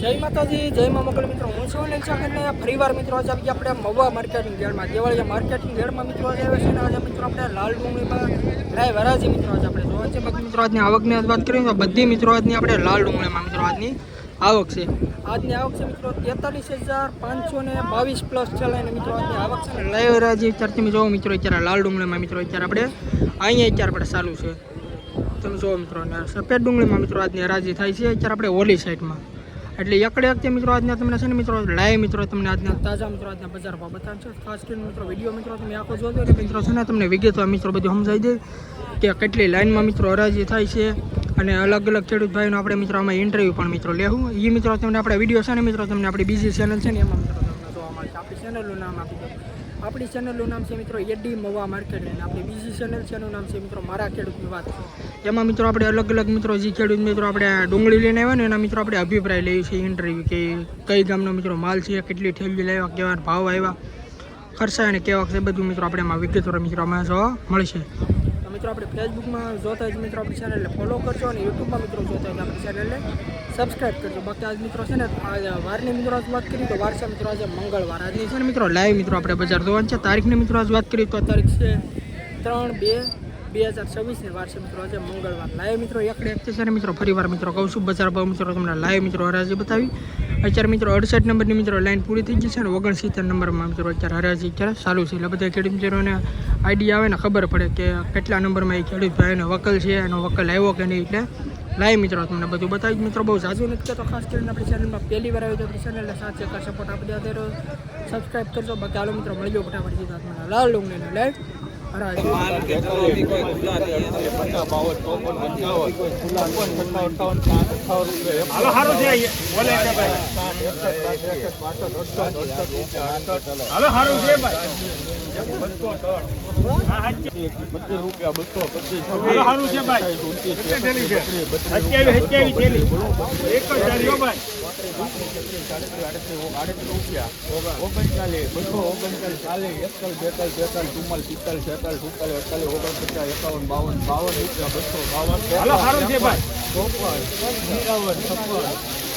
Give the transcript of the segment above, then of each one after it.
જય માતાજી, જય મા મોકલ મિત્રો. હું છું ચાકરને ફરીવાર મિત્રો આજે આવી આપણે મવા માર્કેટિંગ યાર્ડમાં. દેવાળીયા માર્કેટિંગ યાર્ડમાં મિત્રો આજે આવે છે ને આજે મિત્રો આપણે લાલ ડુંગળીમાં લાઈવ વરાજી મિત્રો આજે આપણે જોવા છે. બાકી મિત્રો આજની આવકની વાત કરીએ તો બધી મિત્રો આજની આપણે લાલ ડુંગળીમાં મિત્રો આજની આવક છે. આજની આવક છે મિત્રો તેતાલીસ હજાર પાંચસો ને બાવીસ પ્લસ ચલાવીને મિત્રો આજની આવક છે લાઈવ હરાજી અત્યારે તમે જોવો મિત્રો અત્યારે લાલ ડુંગળીમાં મિત્રો અત્યારે આપણે અહીંયા અત્યારે આપણે ચાલુ છે. તમે જોવો મિત્રો અને સફેદ ડુંગળીમાં મિત્રો આજની હરાજી થાય છે. અત્યારે આપણે ઓલી સાઈડમાં એટલે એકડે વખતે મિત્રો આજના તમને છે ને મિત્રો, લાઈવ મિત્રો તમને આજના તાજા મિત્રો આજના બજાર ભાવ બતાવે છે. ખાસ કરીને મિત્રો વીડિયો મિત્રો તમે આખો જોજો એટલે મિત્રો છે ને તમને વિગતો મિત્રો બધું સમજાઈ દે કે કેટલી લાઇનમાં મિત્રો હરાજી થાય છે અને અલગ અલગ ખેડૂત ભાઈનો આપણે મિત્રો આમાં ઇન્ટરવ્યૂ પણ મિત્રો લેવું. એ મિત્રો તમને આપણે વીડિયો છે ને મિત્રો, તમને આપણી બીજી ચેનલ છે ને એમાં મિત્રો તમને જોવા મળે છે આપણી ચેનલનું નામ આપી આપણી ચેનલનું નામ છે મિત્રો એડી મવા માર્કેટ અને આપણી બીજી ચેનલ છે એનું નામ છે મિત્રો મારા ખેડૂતની વાત એમાં મિત્રો આપણે અલગ અલગ મિત્રો જે ખેડૂત મિત્રો આપણે ડુંગળી લઈને આવ્યા ને એના મિત્રો આપણે અભિપ્રાય લઈએ છીએ ઇન્ટરવ્યૂ કે કઈ ગામનો મિત્રો માલ છે, કેટલી ઠેલી લાવ્યા કેવા ભાવ આવ્યા ખર્ચા અને કેવા છે બધું મિત્રો આપણે એમાં વિગતવાર મિત્રો અમે જોવા મળશે. મિત્રો આપણે ફેસબુકમાં જોતા હોય મિત્રો આપણી ચેનલને ફોલો કરજો અને યુટ્યુબમાં મિત્રો જોતા તો આપણી ચેનલને સબસ્ક્રાઇબ કરજો. બાકી આજ મિત્રો છે ને વારની મિત્રો આજ વાત કરીએ તો વાર છે મિત્રો આજે મંગળવાર. આજની છે ને મિત્રો લાઈવ મિત્રો આપણે બજાર જોવાનું છે. તારીખની મિત્રો આજ વાત કરીએ તો તારીખ છે ત્રણ બે બે હજાર છવ્વીસની વાર છે મિત્રો આજે મંગળવાર. લાઈવ મિત્રો એકડે એક છે મિત્રો, ફરીવાર મિત્રો કહું છું, બજાર ભાવ મિત્રો, તમને લાઈવ મિત્રો હરાજી બતાવી. અત્યારે મિત્રો અડસઠ નંબરની મિત્રો લાઈન પૂરી થઈ ગઈ છે અને ઓગણસિત્તેર નંબરમાં મિત્રો અત્યારે હરાજી અત્યારે ચાલુ છે એટલે બધા ખેડૂત મિત્રોને આઈડિયા આવે ને ખબર પડે કે કેટલા નંબરમાં એ ખેડૂત ભાઈનો વકલ છે, એનો વકલ આવ્યો કે નહીં એટલે લાઈવ મિત્રો તમને બધું બતાવી મિત્રો, બહુ ઝાઝું નથી તો ખાસ કરીને આપણી ચેનલમાં પહેલી વાર આવી તો આપણી ચેનલને સાથ એક સપોર્ટ આપી દેવા સબસ્ક્રાઈબ કરજો. બાકી હાલો મિત્રો મળી જાઓ ફટાફટ તમને લાલ ડુંગળીને લાઈવ બસો પચીસ હારું છે ભાઈ. હારું છે ભાઈ. છે ભાઈ. કેટલી થેલી છે સત્યાવીસ સત્યાવીસ થેલી એક જ ઓગણચાલીસ બસો ચાલીસ એકતાલ બેતાલ તેતાલ ચુમ્માલ પિસ્તાલ છેતાલ સુતાલ અડતાલીસ ઓગણપચાસ એકાવન બાવન બાવન રૂપિયા બસો બાવન ચોપન એકાવન છપ્પન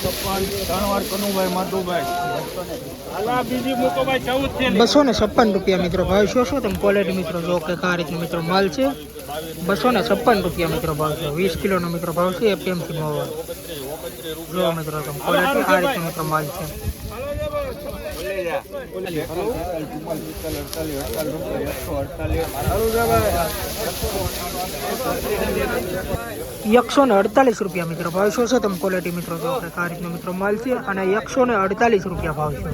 બસો ને છપ્પન રૂપિયા મિત્રો ભાવ શું શું તમે ક્વોલિટી મિત્રો જો કે આ રીતનો મિત્રો માલ છે? બસો ને છપ્પન રૂપિયા મિત્રો ભાવ છે. વીસ કિલોનો મિત્રો ભાવ છે એપીએમસી મોવા જો મિત્રો તમે ક્વોલિટી આ રીતનો મિત્રો માલ છે ચુમ્માલ પિસ્તાલ અડતાલીસ અડતાલીસ રૂપિયા એકસો ને અડતાલીસ રૂપિયા મિત્રો ભાવ શું છે? તમે ક્વોલિટી મિત્રો જો આ રીતનો મિત્રો માલ અને એકસો ને અડતાલીસ રૂપિયા ભાવ છે.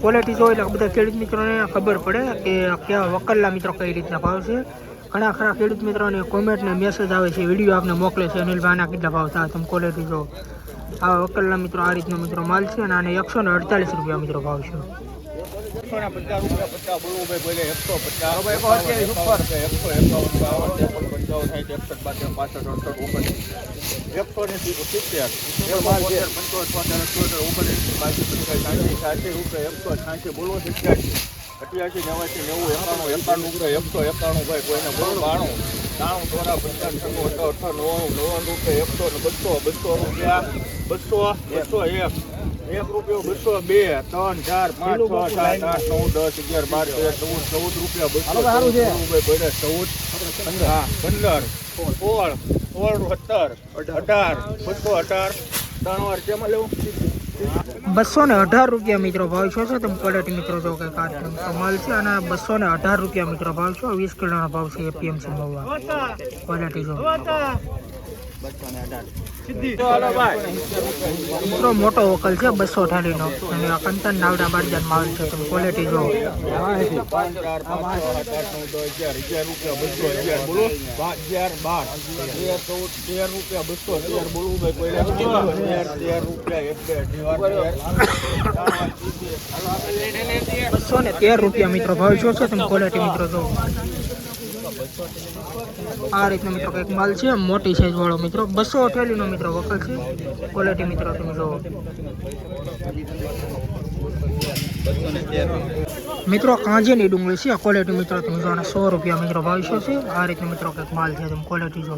ક્વોલિટી જો એટલે બધા ખેડૂત મિત્રોને ખબર પડે કે કયા વકલના મિત્રો કઈ રીતના ભાવ છે. ઘણા ખરા ખેડૂત મિત્રોને કોમેન્ટ ને મેસેજ આવે છે વીડિયો આપને મોકલે છે અનિલભાઈ કેટલા ભાવ થાય? તમે ક્વોલિટી જો આવા વકલના મિત્રો આ રીતનો મિત્રો માલ છે અને આને એકસો ને અડતાલીસ રૂપિયા મિત્રો ભાવ છે અઠ્યાસી નેવાસી નેવું એકાણું એકાણું રૂપિયા એકસો એકાણું ભાઈ કોઈને બોલો બાણું ત્રાણું દ્વારા અઠાર નવ્વાણું નવ્વાણું રૂપિયા એકસો ને બસો બસો રૂપિયા બસો બસો એક એક રૂપિયો બસો બે ત્રણ ચાર પાંચ છ સાત આઠ નવ દસ અગિયાર બાર તેર ચૌદ ચૌદ રૂપિયા બસો પડે ચૌદ હા પંદર સોળ સોળ સત્તર અઢાર બસો અઢાર ત્રણ વાર કેમાં લેવું બસો ને અઢાર રૂપિયા મિત્રો ભાવ છો છે તમે ક્વોલિટી મિત્રો જો કે કાર્યક્રમ કમાલ છે અને બસો ને અઢાર રૂપિયા મિત્રો ભાવ છો વીસ કિલોનો ભાવ છે એપીએમસી મહુવા ક્વોલિટી જો હાલો ભાઈ મિત્રો, મોટો વકલ છે, બસો અઠારીનો અને આ કંતન નાવડા બારજાન માલ છે, તમે ક્વોલિટી જો બસો ને તેર રૂપિયા મિત્રો ભાવ શું છે, તમે ક્વોલિટી મિત્રો જો આ રીતનો મિત્રો કંઈક માલ છે, મોટી સાઈઝ વાળો મિત્રો. બસો અઠેલીનો મિત્રો વકલ છે. ક્વોલિટી મિત્રો તમે જુઓ. મિત્રો કાંજીની ડુંગળી છે. ક્વોલિટી મિત્રો તમે જો અને સો રૂપિયા મિત્રો ભાવ છે. આ રીતનો મિત્રો કંઈક માલ છે. તમે ક્વોલિટી જો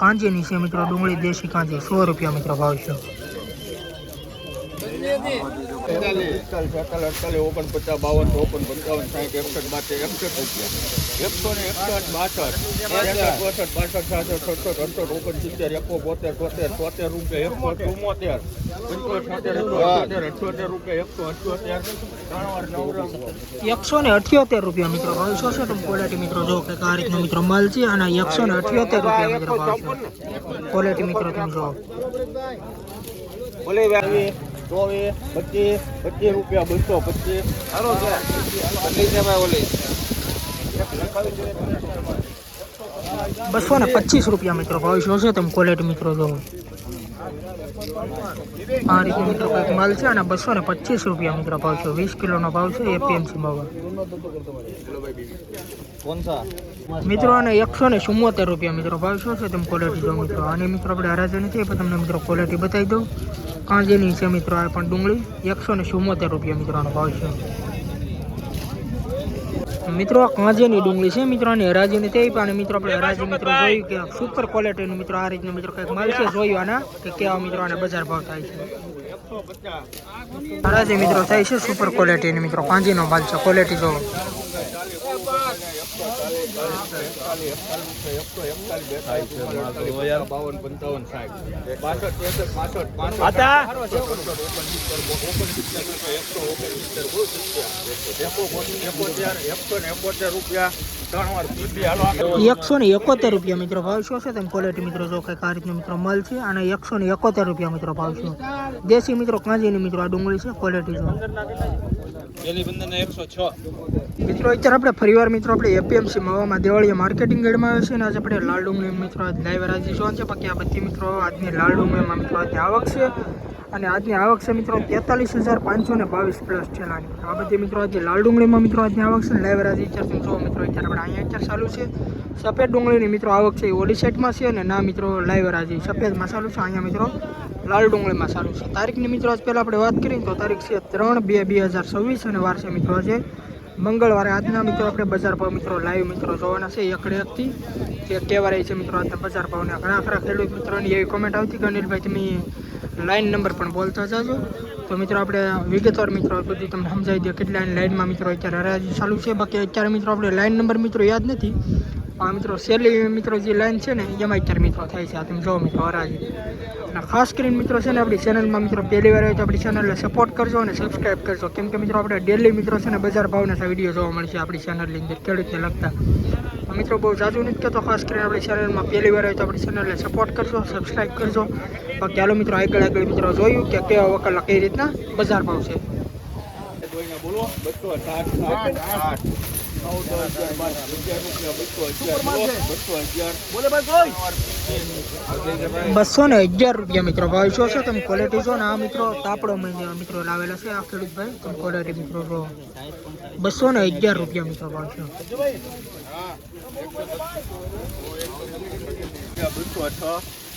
કાંજીની છે મિત્રો ડુંગળી, દેશી કાંજી. સો રૂપિયા મિત્રો ભાવ છે ઓગણપચાસ બાવન ચોપન પંચાવન સાઠ એકસઠ બાસઠ એકસઠ એકસો ને એકસઠ બાસઠ બાસઠ સાસઠ સડસઠ અડસઠ ઓગણસિત્તેર એકો બોતેર તોતેર તોતેર રૂપિયા એકસો ચુમ્મોતેર એકસો ને અઠ્યોતેર રૂપિયા મિત્રો ભાવ છે. તમે ક્વોલિટી મિત્રો જો કે આ રીતનો મિત્રો માલ છે અને એકસો ને અઠ્યોતેર રૂપિયા મિત્રો ભાવ ક્વોલિટી મિત્રો તમે જો. ચોવીસ પચીસ પચીસ રૂપિયા બસો પચીસ. સારો છે. બસો ને પચીસ રૂપિયા મિત્રો ભાવ શું છે તમે ક્વોલિટી મિત્રો જોવો. આ રીતે મિત્રો કંઈક માલ છે અને બસો ને પચીસ રૂપિયા મિત્રો ભાવ છે. વીસ કિલોનો ભાવ છે એપીએમસી ભાવ કોનસા મિત્રો અને એકસો ને ચુમ્મોતેર રૂપિયા મિત્રો ભાવ શું છે તમે ક્વોલિટી જો મિત્રો? અને મિત્રો આપણે હરાજે નથી પણ તમને મિત્રો ક્વોલિટી બતાવી દઉં. કાંજીની છે મિત્રો આ પણ ડુંગળી. એકસો ને ચુમ્મોતેર રૂપિયા મિત્રોનો ભાવ છે. મિત્રો આ કાંજેની ડુંગળી છે મિત્રો અને હરાજીની તે પણ મિત્રો આપણે હરાજી મિત્રો જોયું કે સુપર ક્વોલિટીનું મિત્રો આ રીતનું મિત્રો કંઈક માલ છે જોયું આના કે કેવા મિત્રો આને બજાર ભાવ થાય છે. હરાજી મિત્રો થાય છે સુપર ક્વોલિટીની મિત્રો કાંજીનો માલ છે ક્વોલિટી જોવો. બાવન પંચાવન સાઠ બાસઠ ત્રેસઠ પાસઠ પાસઠ એકસો રૂપિયા એકસો ને એકોતેર રૂપિયા મિત્રો ભાવ શું છે? તમે ક્વોલિટી મિત્રો જો કંઈક આ રીતનો મિત્રો માલ છે અને એકસો ને એકોતેર રૂપિયા મિત્રો ભાવ છે. દેશી મિત્રો, કાંજીની મિત્રો આ ડુંગળી છે ક્વોલિટી જો. મિત્રો અત્યારે આપણે ફરીવાર મિત્રો આપણે એપીએમસી માવામાં દેવાળીએ માર્કેટિંગ ગેડમાં આવે છે અને આજે આપણે લાલ ડુંગળી મિત્રો, આજ લાઈવ રાજી જોવા છે. બાકી આ બધી મિત્રો, આજની લાલ ડુંગળીમાં મિત્રો આજની આવક છે. અને આજની આવક છે મિત્રો તેતાલીસ હજાર પાંચસો ને બાવીસ પ્લસ છે આ બધી મિત્રો આજે લાલ ડુંગળીમાં મિત્રો આજની આવક છે લાઈવ રાજી અત્યારે તમે મિત્રો અત્યારે આપણે અહીંયા અત્યારે ચાલુ છે. સફેદ ડુંગળીની મિત્રો આવક છે એ ઓલી સાઈડમાં છે અને ના મિત્રો લાઈવ રાજી સફેદમાં ચાલુ છે. અહીંયા મિત્રો લાલ ડુંગળીમાં ચાલુ છે. તારીખની મિત્રો આજ પહેલાં આપણે વાત કરીએ તો તારીખ છે ત્રણ બે બે હજાર છવ્વીસ અને વાર છે મિત્રો આજે. મંગળવારે આજના મિત્રો આપણે બજાર ભાવ મિત્રો, લાઈવ મિત્રો જોવાના છે. એકડે એકથી જે કહેવાય છે મિત્રો આજના બજાર ભાવના. ઘણા ખરા ખેડૂત મિત્રોની એવી કોમેન્ટ આવતી કે અનિલભાઈ, તમે લાઈન નંબર પણ બોલતા જાજો. તો મિત્રો આપણે વિગતવાર મિત્રો બધી તમને સમજાવી દઈએ કેટલા લાઈનમાં મિત્રો અત્યારે હરાજી ચાલુ છે. બાકી અત્યારે મિત્રો આપણે લાઈન નંબર મિત્રો યાદ નથી. આ મિત્રો સેલી મિત્રો જે લાઈન છે ને, એમાં અત્યારે મિત્રો થાય છે. આ તમે જો મિત્રો, હરાજી. અને ખાસ કરીને મિત્રો છે ને, આપણી ચેનલમાં મિત્રો પહેલી વાર આવે તો આપણી ચેનલને સપોર્ટ કરજો અને સબસ્ક્રાઇબ કરજો. કેમ કે મિત્રો, આપણે ડેલી મિત્રો છે ને, બજાર ભાવના વીડિયો જોવા મળશે આપણી ચેનલની અંદર, ખેડૂતને લગતા. મિત્રો, બહુ જાજુ નથી કહેતો ખાસ કરીને આપણી ચેનલમાં પહેલી વાર આવે તો આપણી ચેનલને સપોર્ટ કરજો સબસ્ક્રાઈબ કરજો. બાકી ચાલો મિત્રો, આગળ આગળ મિત્રો જોયું કે કેવા વકલના કઈ રીતના બજાર ભાવ છે. બોલો, બસો સાઠ સાઠ આઠ નવ દસ અગિયાર બાર અગિયાર રૂપિયા બસો અગિયાર બોલો બસો અગિયાર બોલે ભાઈ બસો ને અગિયાર રૂપિયા મિત્રો ભાવ શું છે? તમે ક્વોલિટી જો ને? આ મિત્રો તાપડો મહિને મિત્રો લાવેલા છે આ ખેડૂત ભાઈ તમે ક્વોલિટી મિત્રો જો બસો ને અગિયાર રૂપિયા મિત્રો ભાવ છે. બસો છ ત્રણ વાર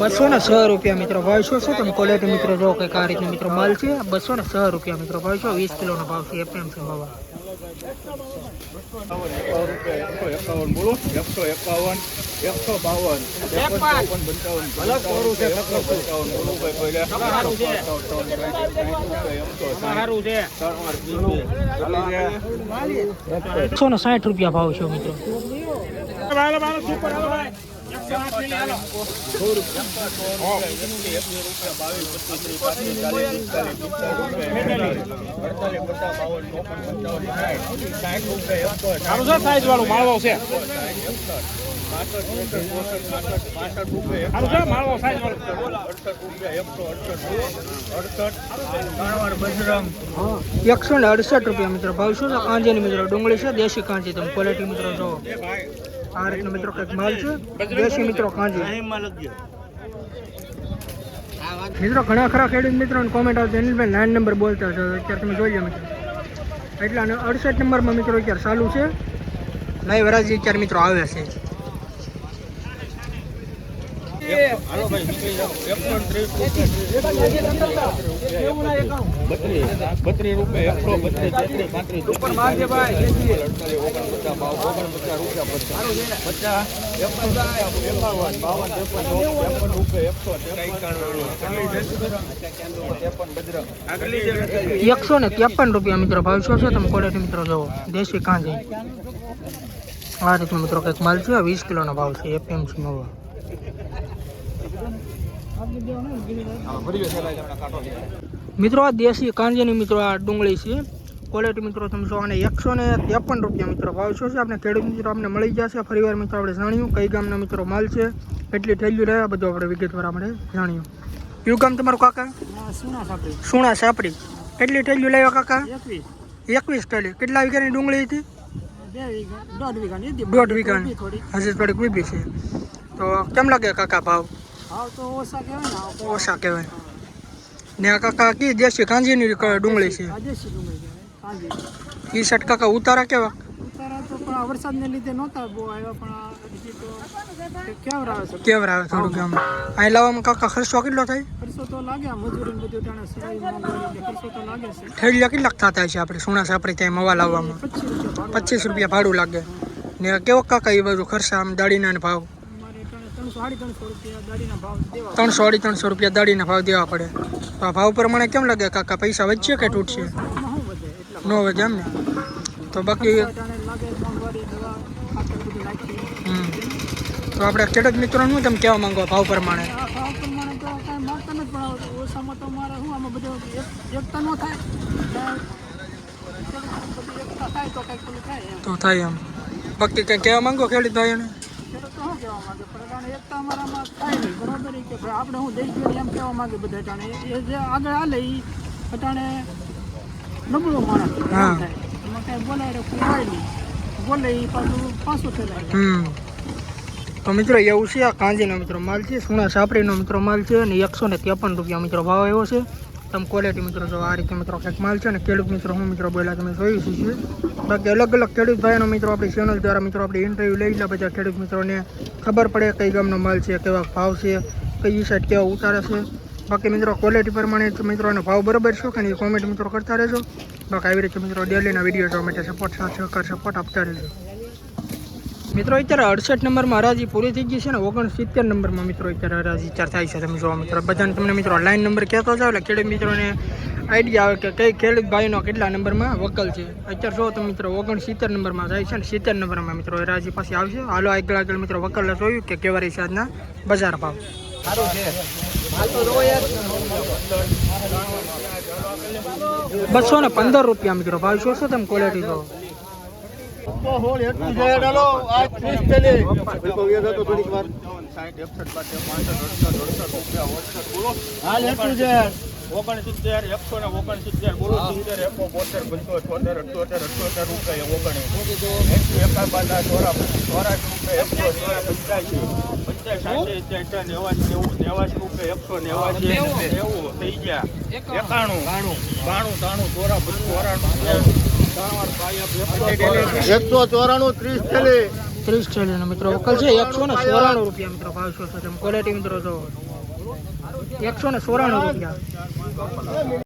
બસો ને છ રૂપિયા મિત્રો ભાવ શું? છે તમે ક્વોલિટી મિત્રો જો કંઈક આ રીતનો મિત્રો માલ છે, બસો ને છ રૂપિયા મિત્રો ભાવ છો વીસ કિલોનો ભાવ છે એપીએમસી ભાવ એકસો એકાવન એકસો બાવન પંચાવન પંચાવન છે છે એકસો ને સાઠ રૂપિયા ભાવ છે મિત્રો. વાળું માળવો છે માળવો એકસો ને અડસઠ રૂપિયા મિત્રો. ભાવ શું છે? કાંજીની મિત્રો. ડુંગળી છે? દેશી કાંજી. તમે ક્વોલિટી મિત્રો જો આ રીતનો મિત્રો કંઈક માલ છે? દેશી મિત્રો કાંજી મિત્રો, ઘણા ખરા ખેડૂત મિત્રોને કોમેન્ટ આવતી અનિલભાઈ નાઇન નંબર બોલતા છો અત્યારે તમે જોઈ લો મિત્રો. એટલે અડસઠ નંબરમાં મિત્રો અત્યારે ચાલુ છે. લાઈવ હરાજી અત્યારે મિત્રો આવે છે હાલો ભાઈ નીકળી જાઓ એકસો ને ત્રીસ રૂપિયા બત્રીસ રૂપિયા એકસો ને ત્રેપન રૂપિયા મિત્રો ભાવ શું છે? તમે ક્વોલિટી મિત્રો જોવો દેશી કાંજી. આ રીતનું મિત્રો કંઈક માલ છે. વીસ કિલોનો ભાવ છે. એપીએમસી મવા મિત્રો, આ દેશી કાંજીની મિત્રો આ ડુંગળી છે. ક્વોલિટી મિત્રો તમે જો અને એકસો ને ત્રેપન રૂપિયા મિત્રો ભાવ છે? આપણે ખેડૂત મિત્રો આપણે મળી જશે. ફરીવાર મિત્રો આપણે જાણ્યું કઈ ગામના મિત્રો માલ છે. કેટલી થેલીઓ રહ્યા, બધું આપણે વિગતવાર આપણે જાણ્યું. કયું ગામ તમારું કાકા? સુણા સાપડી કેટલી થેલીઓ લાવ્યા કાકા? એકવીસ થયેલી કેટલા વીઘાની ડુંગળી હતી? દોઢ વીઘાની. હજી થોડીક વીબી છે. તો કેમ લાગે કાકા ભાવ? ઓછા કહેવાય ને આ કાકા કી દેશી કાંજીની ડુંગળી છે? ઈ શર્ટ કાકા ઉતારા કેવા? વરસાદને લીધે નહોતા બહુ આવ્યા પણ આ તો કેવર આવે કેવરા આવે થોડુંક આમ અહીં લાવવામાં કાકા ખર્ચો કેટલો થાય? ખર્ચો તો લાગે મજૂરી ને બધું ટાણે ખર્ચો તો લાગે છે. થેલિયા કેટલાક થતા છે આપણે? સોના સાપડી ત્યાં મવા લાવવામાં. પચીસ રૂપિયા ભાડું લાગે. ને કેવો કાકા એ બાજુ ખર્ચા આમ દાડીના ભાવ? ત્રણસો અઢી ત્રણસો રૂપિયા દાડીના ભાવ દેવા પડે. તો આ ભાવ પ્રમાણે કેમ લાગે? કાકા પૈસા વધશે કે તૂટશે? નો વધે એમ ને? તો બાકી. તો આપણે ખેડૂત મિત્રોનું શું તમે કહેવા માંગો ભાવ પ્રમાણે? ભાવ પ્રમાણે તો થાય એમ. બાકી કંઈ કહેવા માંગો ખેડૂત ભાઈઓને? કહેવા માંગે પણ ટાણે એકતા અમારામાં થાય નહીં બરાબર કે ભાઈ આપણે હું દેશ એમ કહેવા માંગે બધા ટાણે એ જે આગળ હાલે એ અટાણે નબળો માણસ થાય એમાં કાંઈ બોલાય નહીં. બોલે એ પાછું પાછું ફેલાય હમ. તો મિત્રો એવું છે આ કાંજીનો મિત્રો માલ છે સોના સાપરીનો મિત્રો માલ છે અને એકસો ને ત્રેપન રૂપિયા મિત્રો ભાવ એવો છે. તમે ક્વોલિટી મિત્રો જો આ રીતે મિત્રો કંઈક માલ છે ને, ખેડૂત મિત્રો, હું મિત્રો બોલ્યા તમે જોયું છે. બાકી અલગ અલગ ખેડૂત ભાઈનો મિત્રો આપણી ચેનલ દ્વારા મિત્રો આપણે ઇન્ટરવ્યૂ લઈ લે બધા ખેડૂત મિત્રોને ખબર પડે કઈ ગામનો માલ છે, કેવા ભાવ છે, કઈ સાઈડ કેવા ઉતારે છે. બાકી મિત્રો ક્વોલિટી પ્રમાણે મિત્રોનો ભાવ બરાબર શું કે કોમેન્ટ મિત્રો કરતા રહેજો. બાકી આવી રીતે મિત્રો ડેલીના વીડિયો જોવા માટે સપોર્ટ સહકાર સપોર્ટ આપતા રહેજો. મિત્રો અત્યારે અડસઠ નંબરમાં હરાજી પૂરી થઈ ગઈ છે ને ઓગણસિત્તેર નંબરમાં મિત્રો અત્યારે હરાજી ચાર થાય છે તમે જોવા મિત્રો બધાને તમને મિત્રો લાઈન નંબર કહેતો જાવ એટલે ખેડૂત મિત્રોને આઈડિયા આવે કે કઈ ખેડૂત ભાઈનો કેટલા નંબરમાં વકલ છે. અત્યારે જો તમે મિત્રો ઓગણસિત્તેર નંબરમાં જાય છે ને સિત્તેર નંબરમાં મિત્રો હરાજી પાસે આવશે. હાલો આગળ આગળ મિત્રો વકલ જોયું કે કેવા રહી છે આજના બજાર ભાવ. બસો ને પંદર રૂપિયા મિત્રો ભાવ જોશો તમે ક્વોલિટી જો ઓગણસિત્તેર એકસો ને ઓગણસિત્તેર બોલો સિત્તેર એકો બોતેર રૂપિયા એકસો ચોરા સાઠી ચારસો નેવાસી એકસો નેવાસી નેવું થઈ ગયા એકાણું બાણું તાણું ચોરા ચોરાણું એકસો ચોરાણું ત્રીસ થેલી. ત્રીસ ચાલીસ મિત્રો, વકલ છે, એકસો ને ચોરાણું રૂપિયા મિત્રો ભાવ છે? તમે ક્વોલિટી મિત્રો જો એકસો ને સોરાણું રૂપિયા.